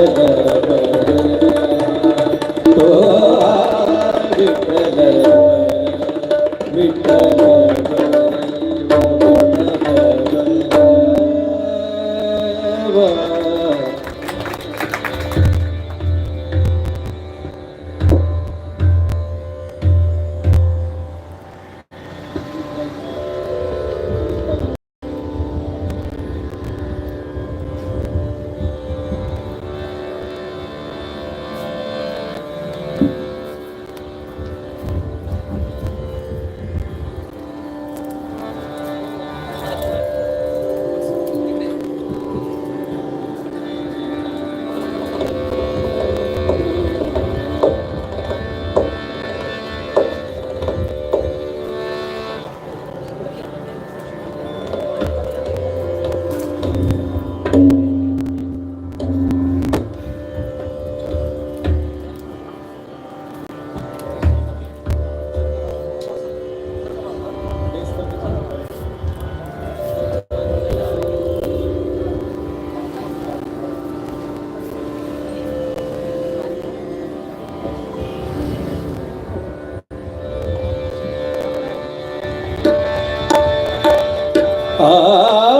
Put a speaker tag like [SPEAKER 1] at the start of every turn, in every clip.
[SPEAKER 1] Bye. Ah.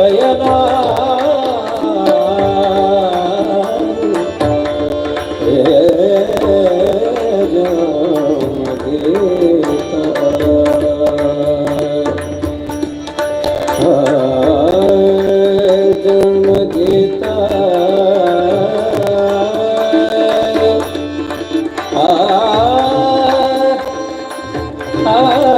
[SPEAKER 1] ah, ah, ah.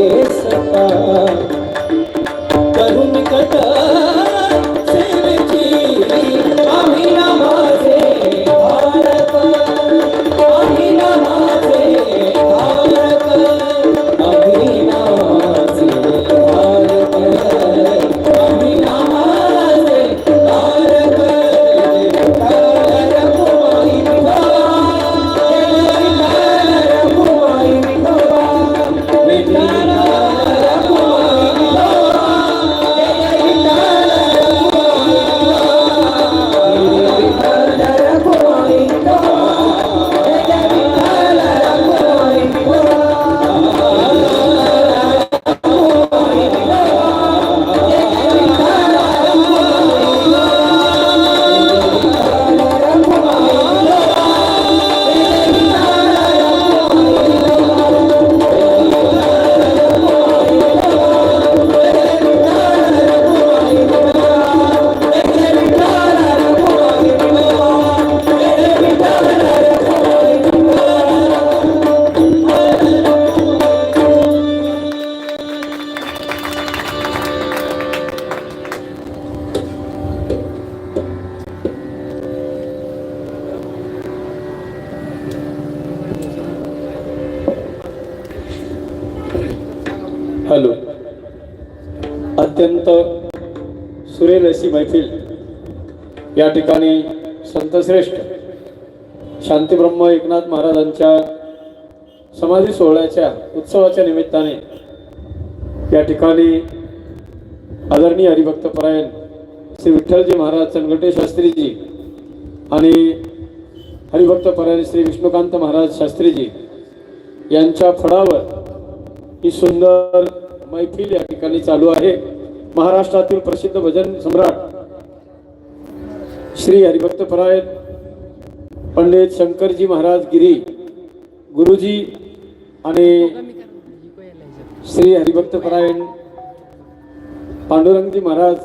[SPEAKER 1] अशी मैफिल. या ठिकाणी संतश्रेष्ठ शांतीब्रह्म एकनाथ महाराजांच्या समाधी सोहळ्याच्या उत्सवाच्या निमित्ताने या ठिकाणी आदरणीय हरिभक्तपरायण श्री विठ्ठलजी महाराज चनगटे शास्त्रीजी आणि हरिभक्त परायण श्री विष्णुकांत महाराज शास्त्रीजी यांच्या फळावर ही सुंदर मैफिल या ठिकाणी चालू आहे. महाराष्ट्रातील प्रसिद्ध भजन सम्राट श्री हरिभक्त परायण पंडित शंकरजी महाराज गिरी गुरुजी आणि श्री हरिभक्त परायण पांडुरंगजी महाराज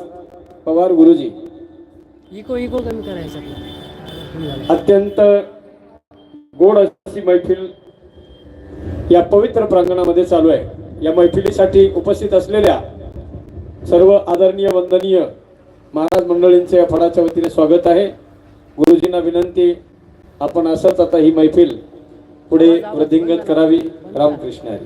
[SPEAKER 1] पवार गुरुजी
[SPEAKER 2] इको इको कमी करायचं.
[SPEAKER 1] अत्यंत गोड अशी मैफिल या पवित्र प्रांगणामध्ये चालू आहे या मैफिलीसाठी उपस्थित असलेल्या सर्व आदरणीय वंदनीय महाराज मंडळींचे या फळाच्या वतीने स्वागत आहे. गुरुजींना विनंती आपण असंच आता ही मैफिल पुढे वृद्धिंगत करावी. रामकृष्ण हरी.